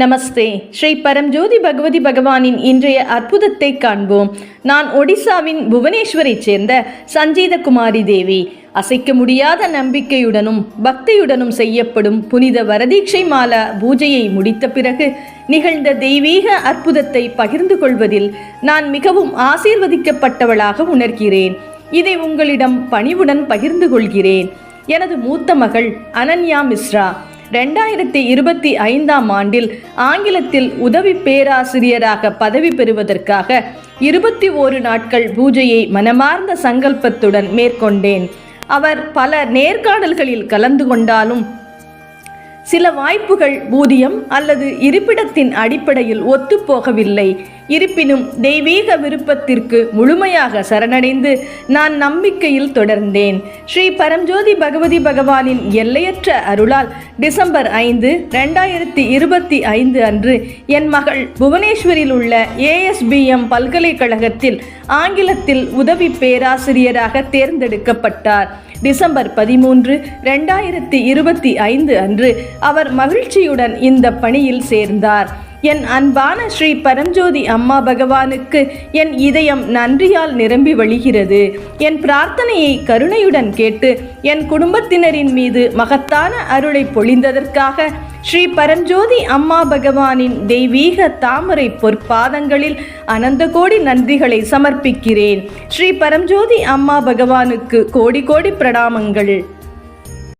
நமஸ்தே. ஸ்ரீ பரம்ஜோதி பகவதி பகவானின் இன்றைய அற்புதத்தை காண்போம். நான் ஒடிசாவின் புவனேஸ்வரைச் சேர்ந்த சஞ்சீத குமாரி தேவி. அசைக்க முடியாத நம்பிக்கையுடனும் பக்தியுடனும் செய்யப்படும் புனித வரதீட்சை மாலா பூஜையை முடித்த பிறகு நிகழ்ந்த தெய்வீக அற்புதத்தை பகிர்ந்து கொள்வதில் நான் மிகவும் ஆசீர்வதிக்கப்பட்டவளாக உணர்கிறேன். இதை உங்களிடம் பணிவுடன் பகிர்ந்து கொள்கிறேன். எனது மூத்த மகள் அனன்யா மிஸ்ரா. ரெண்டாயிரத்தி இருபத்தி ஐந்தாம் ஆண்டில் ஆங்கிலத்தில் உதவி பேராசிரியராக பதவி பெறுவதற்காக இருபத்தி ஓரு நாட்கள் பூஜையை மனமார்ந்த சங்கல்பத்துடன் மேற்கொண்டேன். அவர் பல நேர்காணல்களில் கலந்து கொண்டாலும் சில வாய்ப்புகள் ஊதியம் அல்லது இருப்பிடத்தின் அடிப்படையில் ஒத்துப்போகவில்லை. இருப்பினும் தெய்வீக விருப்பத்திற்கு முழுமையாக சரணடைந்து நான் நம்பிக்கையில் தொடர்ந்தேன். ஸ்ரீ பரம்ஜோதி பகவதி பகவானின் எல்லையற்ற அருளால் டிசம்பர் ஐந்து ரெண்டாயிரத்தி இருபத்தி ஐந்து அன்று என் மகள் புவனேஸ்வரில் உள்ள ஏஎஸ்பிஎம் பல்கலைக்கழகத்தில் ஆங்கிலத்தில் உதவி பேராசிரியராக தேர்ந்தெடுக்கப்பட்டார். டிசம்பர் பதிமூன்று ரெண்டாயிரத்தி இருபத்தி ஐந்து அன்று அவர் மகிழ்ச்சியுடன் இந்த பணியில் சேர்ந்தார். என் அன்பான ஸ்ரீ பரஞ்சோதி அம்மா பகவானுக்கு என் இதயம் நன்றியால் நிரம்பி வழிகிறது. என் பிரார்த்தனையை கருணையுடன் கேட்டு என் குடும்பத்தினரின் மீது மகத்தான அருளை பொழிந்ததற்காக ஸ்ரீ பரஞ்சோதி அம்மா பகவானின் தெய்வீக தாமரை பொற்பாதங்களில் அனந்த கோடி நன்றிகளை சமர்ப்பிக்கிறேன். ஸ்ரீ பரஞ்சோதி அம்மா பகவானுக்கு கோடி கோடி பிரணாமங்கள்.